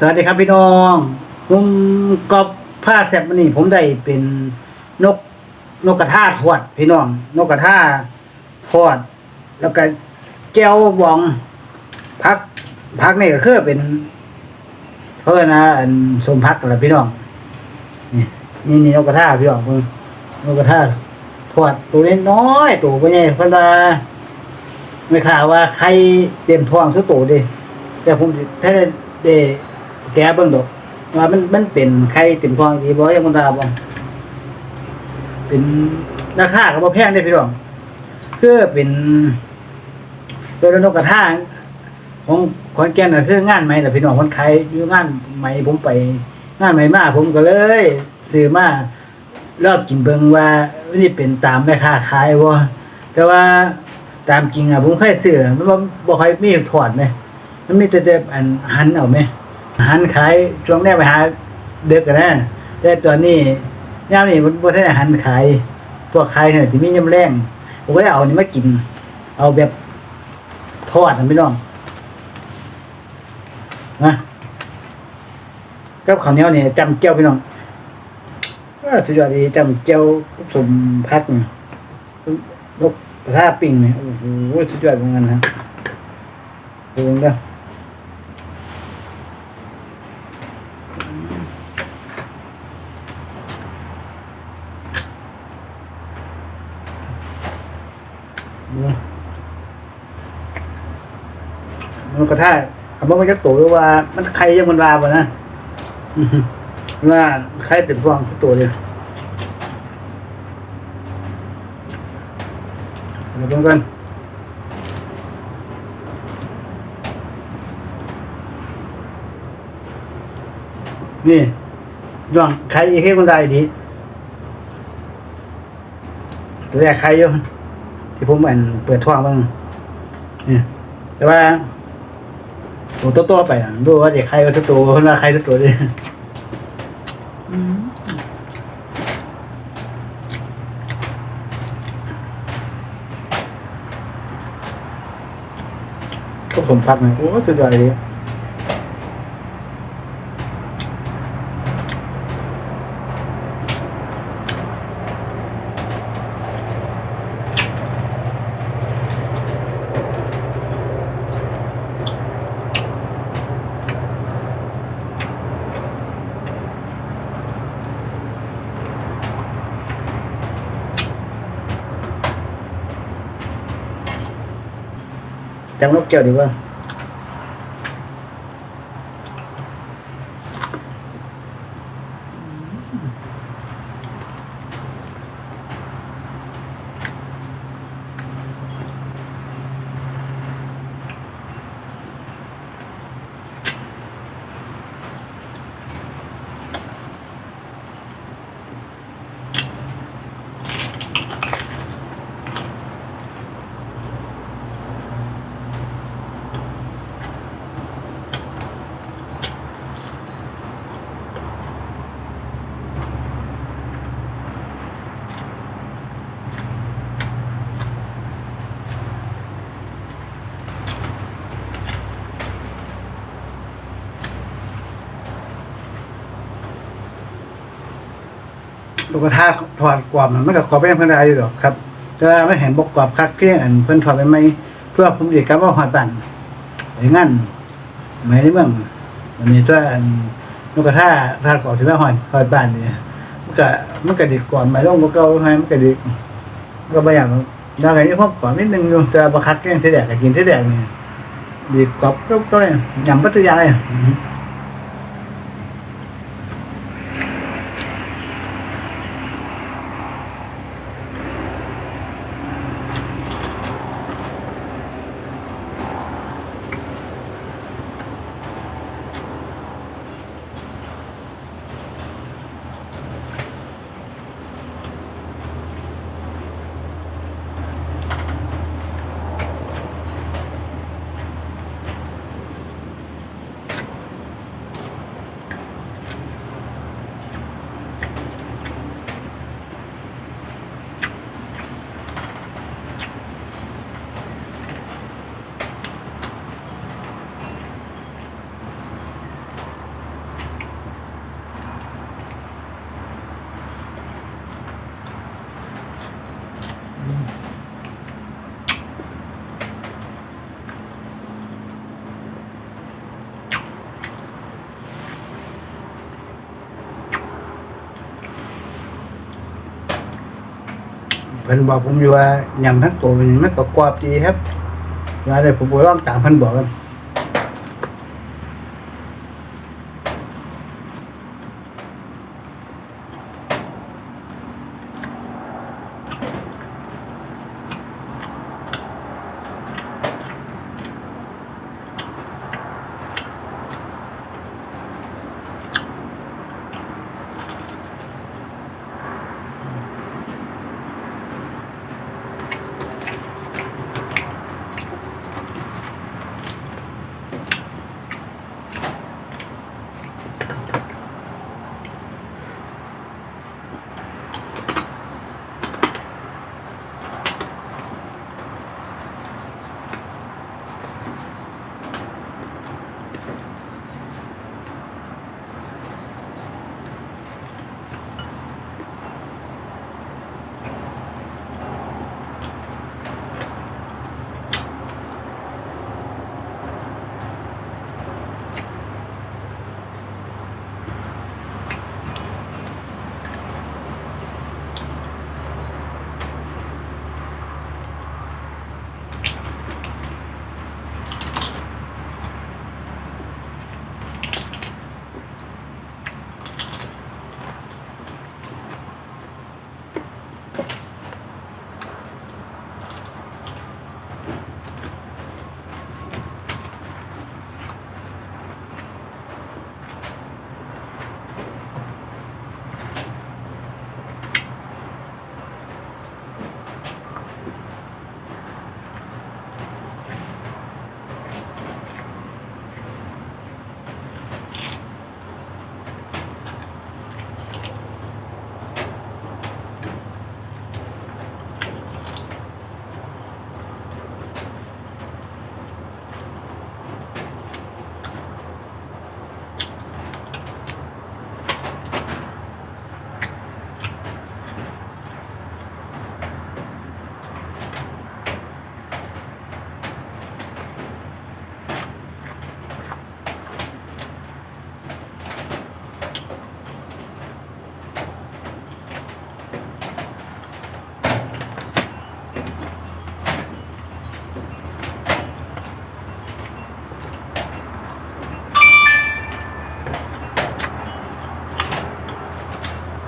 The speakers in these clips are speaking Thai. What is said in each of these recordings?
สวัสดีครับพี่น้องผมกอบผ้าแซบมันนี่ผมได้เป็นนกนกกระทาทอด พี่น้อง นกกระทาทอด แล้วก็แก้วบองพักพักนี่ก็คือเป็นเพื่อนนะอันสมพักกันละพี่น้องนี่นี่นกกระทาพี่น้องนกกระทาทอดตัวเล็กน้อยตัวก็ใหญ่เพิ่นว่าไม่ข่าวว่าใครเต็มท้องทุกตัวดิแต่ผมถ้าได้ แกะเบิ่งดอกว่ามันมันเป็นไข่เต็มท้องดีบ่ยังบ่ดาบ่เป็นราคาก็บ่แพงเด้พี่น้องคือเป็นตัวนกกระทาของขอนแก่นน่ะคืองานใหม่ล่ะพี่น้องคนขายอยู่งานใหม่ผมไป งานใหม่มาผมก็เลยซื้อมารอบกินเบิงว่านี่เป็นตามแม่ค้าขายบ่แต่ว่าตามจริงอะผมเคยซื้อมันบ่บ่ค่อยมีถอดไหมมันมีแต่แต่อันหันเอาไหม อาหันขายช่วงแรกไปหาเด็กกันนะแต่ตอนนี้ยามนี้มันบ่ทันได้หันขายพวกขายเนี่ยสิมียำแรงผมก็ได้เอานนี้มากิน เอาแบบทอดนะพี่น้องนะกับข้าวเหนียวเนี่ยจำเจ้าพี่น้องอสุดยอดดีจำเจ้ากับสมพักเนี่ยนกกระทาปิ้งเนี่ยโอ้โหสุดยอดเหมือนกันฮะดูนเกกระทาคำว่ามันจะโตหรือว่า มันใครยังมันวาบ่นะว่าใครเต็มฟองตัวเลยเดี๋ยวเบิ่งกันนี่ย่องใครอีกให้คนใดดีตัวแรกใครอยู่ที่ผมอันเปิดท้องบ้างนี่แต่ว่า ตัวโตๆไปอะดูว่าเด็กใครก็ทุกตัวคนว่าใครทุกตัวเลยก็ผมพักเลยโอ้สุดยอดเลย จำนกเลูกกระทาถอดกรอบมันไม่กับขอบไปยังเพิ่นได้อยู่หรอกครับ แต่ว่าไม่เห็นบกกรอบคักเกลี้ยงอันเพิ่นถอดไปไหมเพื่อผมเด็กกับว่าหอดบันอย่างงั้นไม่ได้เมืองมันมีตัวอันลูกกระทาทอดกรอบที่ว่าหอดหอดบ้านเนี่ยมันก็มันก็ดีกรอบไม่ลงบ่เก่าให้มันก็ดีก็บ่อย่างได้ไงนี่พวกกรอบนิดนึงอยู่แต่บ่คักเกลี้ยงที่แดกกินที่แดกนี่ยดีกรอบก็ก็เลยยำปัตยายอะ เพิ่นบอกผมอยู่ว่ายำทั้งตัวมันมันก็กรอบดีครับว่าเลยผมบ่ลองตามเพิ่นบอกกัน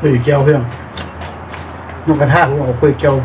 คุยแก้วเพื่อนนกกระทาผมเอาคุยแก้ว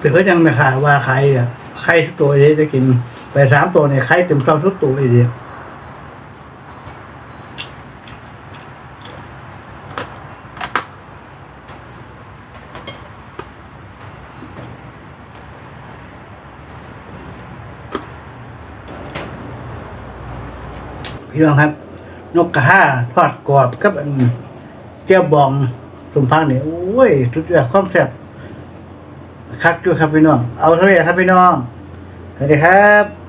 ถือยังไม่ขายว่าใครอะใครทุกตัวเลยจะกินไปสามตัวเนี่ยใครเต็มซองทุกตัวเลยเดียวพี่น้องครับ นกกระทาทอดกรอบกับอันแก้วบองสมฟังเนี่ยโอ้ยทุกอย่างความแซ่บ คักจุยครับพี่น้อง เอาเท่าไหร่ครับพี่น้องสวัสดีครับ